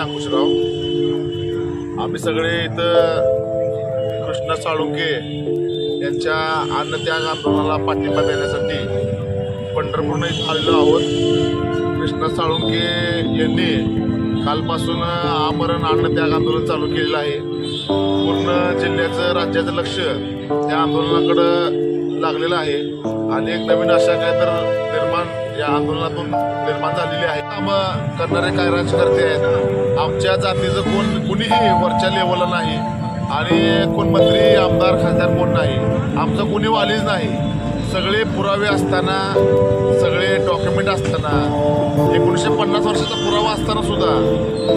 अंकुशराव आम्ही सगळे इथं कृष्णा साळुंके यांच्या अन्नत्याग आंदोलनाला पाठिंबा देण्यासाठी पंढरपूरनं इथं आलेलो आहोत. कृष्णा साळुंके यांनी कालपासून आमरण अन्नत्याग आंदोलन चालू केलेलं आहे. पूर्ण जिल्ह्याचं राज्याचं लक्ष त्या आंदोलनाकडं लागलेलं आहे. आणि एक नवीन आशा काय तर निर्माण या आंदोलनातून निर्माण झालेली आहे. काम करणारे काय राजकर्ते आहेत? आमच्या जातीचं कोण कुणीही वरच्या लेवलला नाही. आणि कोण मंत्री आमदार खासदार कोण नाही. आमचं कुणी वालीच नाही. सगळे पुरावे असताना सगळे डॉक्युमेंट असताना एकोणीसशे पन्नास वर्षाचा पुरावा असताना सुद्धा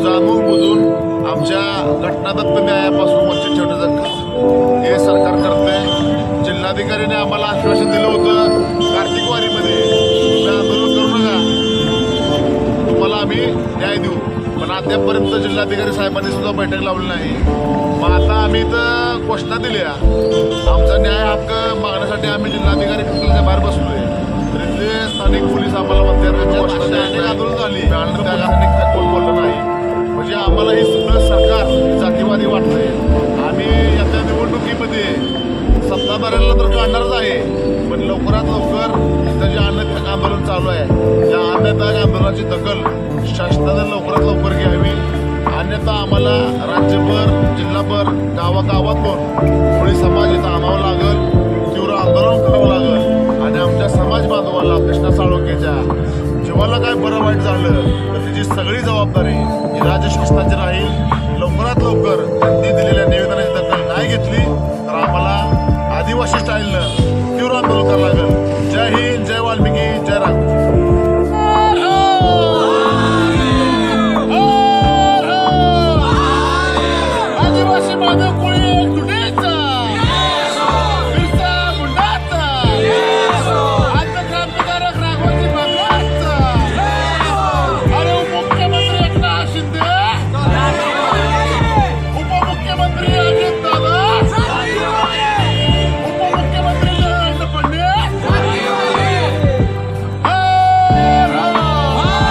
जाणून बुजून आमच्या घटनादत्त न्यायापासून वंचित ठेवण्याचं काम हे सरकार करते जिल्हाधिकाऱ्याने आम्हाला आश्वासन दिलं होतं कार्तिक वारीमध्ये तुम्ही आंदोलन करू नका. तुम्हाला आम्ही न्याय देऊ. पण अद्यापपर्यंत जिल्हाधिकारी साहेबांनी सुद्धा बैठक लावली नाही. मग आता आम्ही इथं घोषणा दिल्या. आमचा न्याय हक्क मागण्यासाठी आम्ही जिल्हाधिकारी कार्यालयाच्या बाहेर बसलोय. तरी ते स्थानिक पोलीस आम्हाला म्हणतात. अनेक आंदोलन झाली. आणि त्या कारणाने कोण बोललं नाही. म्हणजे आम्हाला हे सगळं सरकार जातीवादी वाटतंय. आम्ही या निवडणुकीमध्ये सत्ताधाऱ्यांना तर काढणारच आहे. पण लवकरात लवकर जे अन्नत्याग आंदोलन चालू आहे त्या या आंदोलनाची दखल शासनाने लवकरात लवकर घ्यावी. अन्यथा आम्हाला राज्यभर जिल्हाभर गावागावातून कोळी समाज इथं आणावं लागेल तीव्र आंदोलन करावं लागेल आणि आमच्या समाज बांधवाला कृष्णा साळुंकेच्या जीवाला काय बरं वाईट झालं तर त्याची सगळी जबाबदारी ही राजशासनाची राहील.